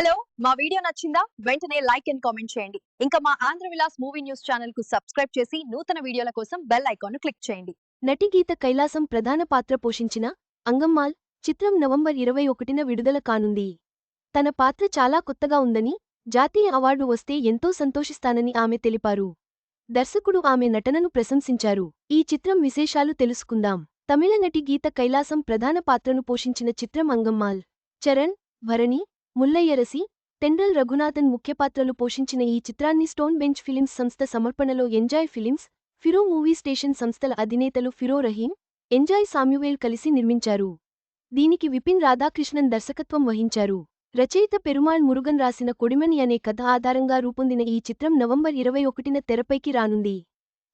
Hello మా video నచ్చిందా? వెంటనే లైక్ అండ్ కామెంట్ చేయండి. ఇంకా మా ఆంధ్ర విలాస్ మూవీ న్యూస్ ఛానల్కు సబ్స్క్రైబ్ చేసి నూతన వీడియోల కోసం బెల్ ఐకాన్ క్లిక్ చేయండి. నటి గీత కైలాసం ప్రధాన పాత్ర పోషించిన అంగమ్మాల్ చిత్రం నవంబర్ ఇరవై ఒకటిన విడుదల కానుంది. తన పాత్ర చాలా కొత్తగా ఉందని జాతీయ అవార్డు వస్తే ఎంతో సంతోషిస్తానని ఆమె తెలిపారు. దర్శకుడు ఆమె నటనను ప్రశంసించారు. ఈ చిత్రం విశేషాలు తెలుసుకుందాం. తమిళ నటి గీత కైలాసం ప్రధాన పాత్రను పోషించిన చిత్రం అంగమ్మాల్. చరణ్ భరణి ముల్లయ్యరసి తెండ్రల్ రఘునాథన్ ముఖ్యపాత్రలు పోషించిన ఈ చిత్రాన్ని స్టోన్ బెంచ్ ఫిలిమ్స్ సంస్థ సమర్పణలో ఎంజాయ్ ఫిలిమ్స్ ఫిరో మూవీ స్టేషన్ సంస్థల అధినేతలు ఫిరో రహీం ఎంజాయ్ సామ్యువేల్ కలిసి నిర్మించారు. దీనికి విపిన్ రాధాకృష్ణన్ దర్శకత్వం వహించారు. రచయిత పెరుమాళ్ మురుగన్ రాసిన కొడిమని అనే కథ ఆధారంగా రూపొందిన ఈ చిత్రం నవంబర్ ఇరవై ఒకటిన తెరపైకి రానుంది.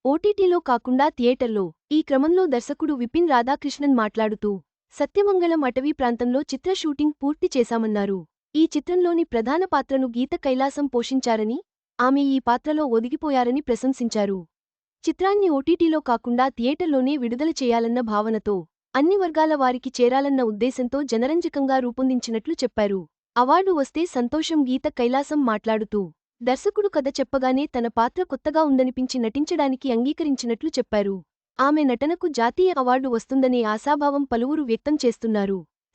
ఓటీటీలో కాకుండా థియేటర్లో ఈ క్రమంలో దర్శకుడు విపిన్ రాధాకృష్ణన్ మాట్లాడుతూ సత్యమంగళం అటవీ ప్రాంతంలో చిత్ర షూటింగ్ పూర్తి చేశామన్నారు. ఈ చిత్రంలోని ప్రధాన పాత్రను గీత కైలాసం పోషించారని ఆమె ఈ పాత్రలో ఒదిగిపోయారని ప్రశంసించారు. చిత్రాన్ని ఓటీటీలో కాకుండా థియేటర్లోనే విడుదల చేయాలన్న భావనతో అన్ని వర్గాల వారికి చేరాలన్న ఉద్దేశంతో జనరంజకంగా రూపొందించినట్లు చెప్పారు. అవార్డు వస్తే సంతోషం గీత కైలాసం మాట్లాడుతూ దర్శకుడు కథ చెప్పగానే తన పాత్ర కొత్తగా ఉందనిపించి నటించడానికి అంగీకరించినట్లు చెప్పారు. ఆమె నటనకు జాతీయ అవార్డు వస్తుందనే ఆశాభావం పలువురు వ్యక్తం చేస్తున్నారు.